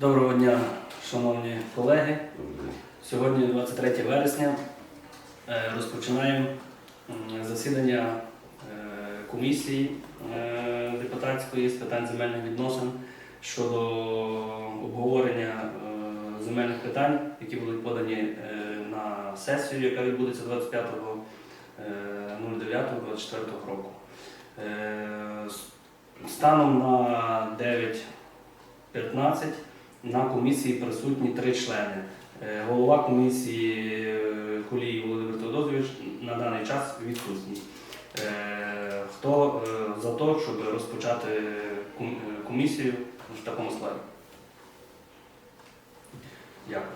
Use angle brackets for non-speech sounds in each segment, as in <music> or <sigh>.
Доброго дня, шановні колеги. Сьогодні 23 вересня. Е, Розпочинаємо засідання е, комісії е, депутатської з питань земельних відносин щодо обговорення земельних питань, які будуть подані на сесію, яка відбудеться 25.09.24 року. Станом на 9.15 на комісії присутні три члени. Е, Голова комісії е, Кулій Володимир Теодозович на даний час відсутній. Е, Хто за те, щоб розпочати комісію в такому складі? Дякую.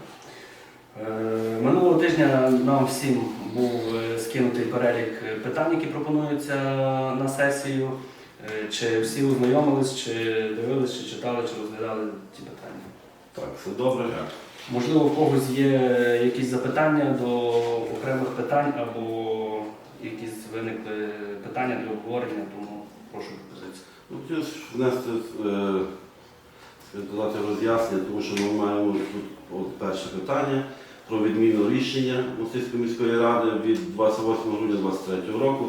Минулого тижня нам всім був скинутий перелік питань, які пропонуються на сесію. Чи всі ознайомились, чи дивились, чи читали, чи розглядали ці питання? Так, все добре. Можливо, в когось є якісь запитання до окремих питань або якісь виникли питання для обговорення, тому прошу пропозицію. Ну, Хотів внести е, додати роз'яснення, тому що ми маємо тут от перше питання про відміну рішення Мостицької міської ради від 28 грудня 2023 року.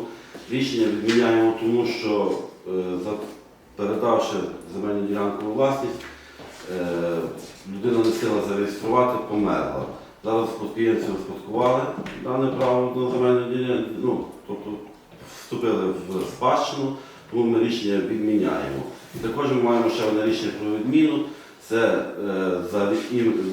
Рішення відміняємо тому, що е, за- передавши земельну ділянку у власність, е, людина не сила зареєструвати, померла. Зараз спадкоємці успадкували дане право на земельну ділянку, ну, тобто вступили в спадщину, тому ми рішення відміняємо. І також ми маємо ще одне рішення про відміну. Це е, за,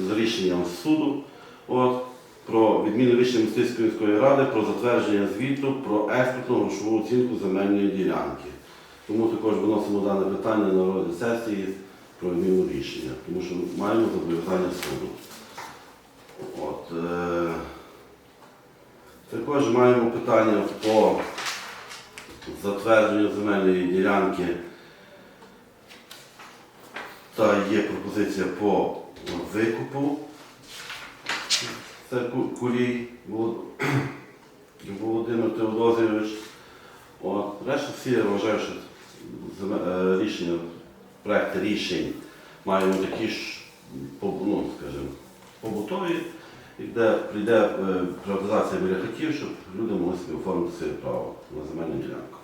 за рішенням суду от, про відміну рішення Мистецької міської ради про затвердження звіту про експертну грошову оцінку земельної ділянки. Тому також виносимо дане питання на розгляд сесії про рішення, тому що маємо зобов'язання суду. От, е, також маємо питання по затвердженню земельної ділянки та є пропозиція по викупу. Це Ку- Кулій <clears throat> Володимир Теодозійович. Решта всі я вважаю, що е, рішення, проекти рішень маємо такі ж ну, скажімо, побутові, де прийде е, приватизація біля щоб люди могли собі оформити своє право на земельну ділянку.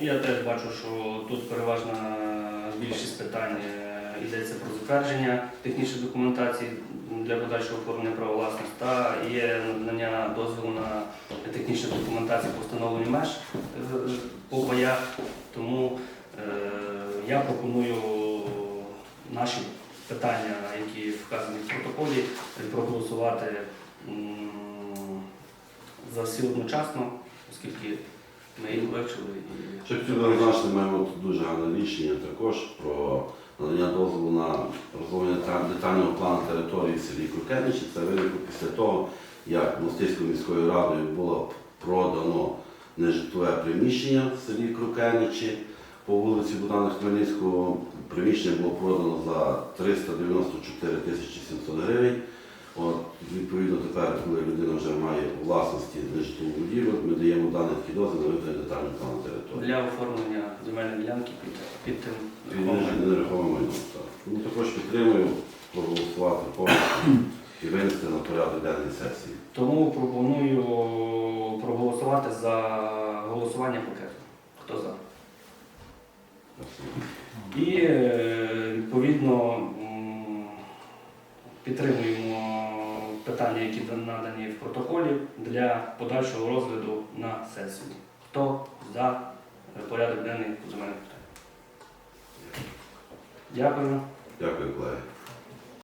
Я теж бачу, що тут переважна більшість питань е, йдеться про затвердження технічної документації для подальшого оформлення права власності та є надання дозволу на технічну документацію по встановленню меж е, по паях. Тому я пропоную наші питання, які вказані в протоколі, проголосувати за всі одночасно, оскільки ми їх вивчили Ще хотів маємо дуже гарне рішення також про надання дозволу на розроблення детального плану території в селі Крукеничі. Це виникло після того, як Мостицькою міською радою було продано нежитлове приміщення в селі Крукеничі по вулиці Богдана Хмельницького. Приміщення було продано за 394 тисячі 700 гривень. От, відповідно, тепер, коли людина вже має у власності нежитлову будівлю, ми даємо даний такий дозвіл на визнання детального плану території. для оформлення земельної ділянки під, під тим нерухомим. нерухоме майно. так. Тому також підтримую проголосувати повністю і винести на порядок денний сесії. Тому пропоную проголосувати за голосування пакету. Хто за? І е, відповідно підтримуємо питання, які надані в протоколі для подальшого розгляду на сесії. Хто за порядок денний по земельних питань? Дякую. Дякую, колеги.